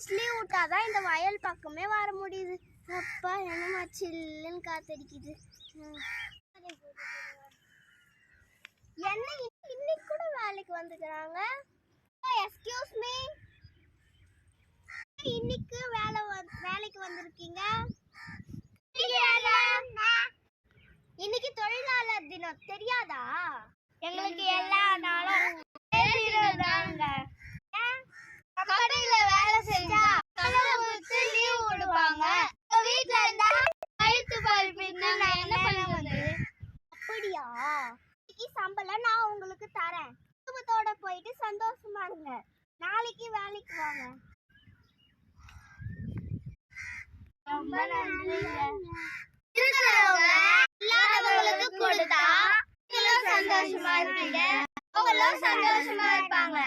Days leave விட்டாதான் இந்த வயல் பக்கமே வர முடியுது. அப்பா என்னமா சில்லுன்னு காத்தடிக்குது. என்ன இன்னைக்கு- கூட வேலைக்கு வந்துக்கிறாங்க. எஸ்கியூஸ் மீ இன்னைக்கு வேலை வேலைக்கு வந்திருக்கீங்க? இன்னைக்கு தொழிலாளர் தினம். தெரியாதா? எங்களுக்கு எல்லா இன்னைக்கு சம்பளம் நான் உங்களுக்கு தரேன். குடும்பத்தோட போயிட்டு சந்தோஷமா இருங்க. நாளைக்கு வேலைக்கு வாங்க. ரொம்ப இல்லாதவங்களுக்கு கொடுத்தா சந்தோஷமா இருப்பீங்க. அவங்களும் சந்தோஷமா இருப்பாங்க.